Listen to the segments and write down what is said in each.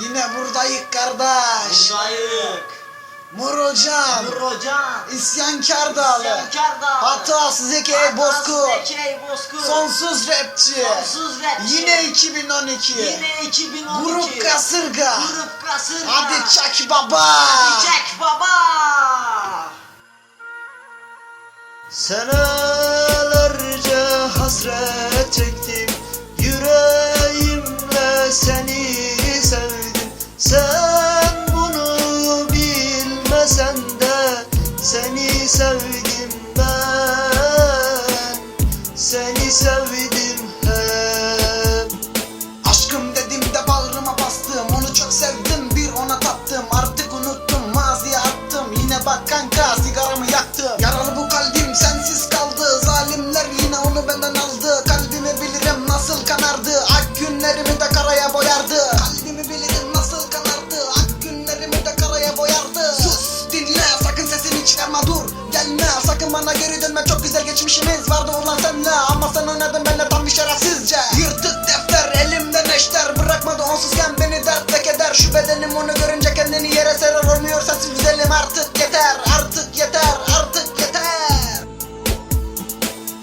yine buradayık kardeş. Buradayık. Murocan. Murocan. İsyankar dağlı. İsyankar dağlı. Hatasız Eke Bozkurt. Bozkurt. Sonsuz rapçi. Sonsuz rapçi. Yine 2012. Yine 2012. Grup Kasırga. Grup Kasırga. Hadi çak baba. Hadi çek baba. Senelerce sevdim ben. Seni sevdim hep. Aşkım dedim de bağrıma bastım. Onu çok sevdim bir ona taptım Artık unuttum maziye attım. Yine bak kanka sigaramı Bana geri dönme Çok güzel geçmişimiz vardı ulan senle. Ama sen oynadın benimle tam bir şerefsizce. Yırtık defter elimde neşter. Bırakmadı onsuzken beni dert ve keder Şu bedenim onu görünce kendini yere serer. Olmuyor sensiz güzelim artık yeter Artık yeter artık yeter.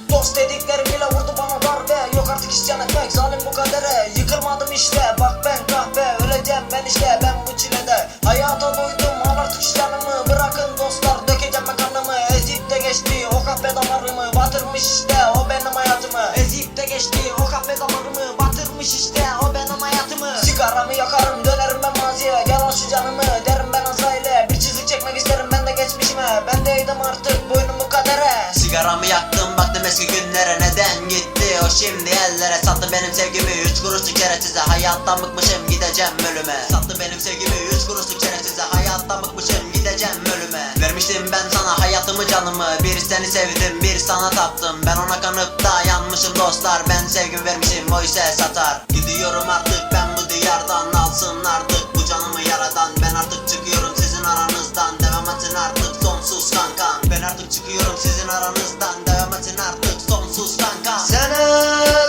Dost dediklerim bile vurdu bana darbe. Yok artık isyan etmek zalim bu kadere. Yıkılmadım işte damarımı Batırmış işte o benim hayatımı. Ezip de geçti o kahve damarımı Batırmış işte o benim hayatımı. Sigaramı yakarım dönerim ben maziye. Al şu canımı derim ben Azrail'e. Bir çizik çekmek isterim ben de geçmişime. Ben deydim artık boynumu kadere. Sigaramı yaktım baktım eski günlere. Neden gitti o şimdi ellere? Sattı benim sevgimi üç kuruşluk şerefsize Hayattan bıkmışım gideceğim ölüme Sattı benim sevgimi üç kuruşluk şerefsize Hayattan Seni sevdim bir sana taptım Ben ona kanıp da yanmışım dostlar. Ben sevgimi vermişim o ise satar. Gidiyorum artık ben bu diyardan Alsın artık. Bu canımı yaradan Ben artık çıkıyorum sizin aranızdan. Devam etsin artık sonsuz kankan. Ben artık çıkıyorum sizin aranızdan. Devam etsin artık sonsuz kankan. Senem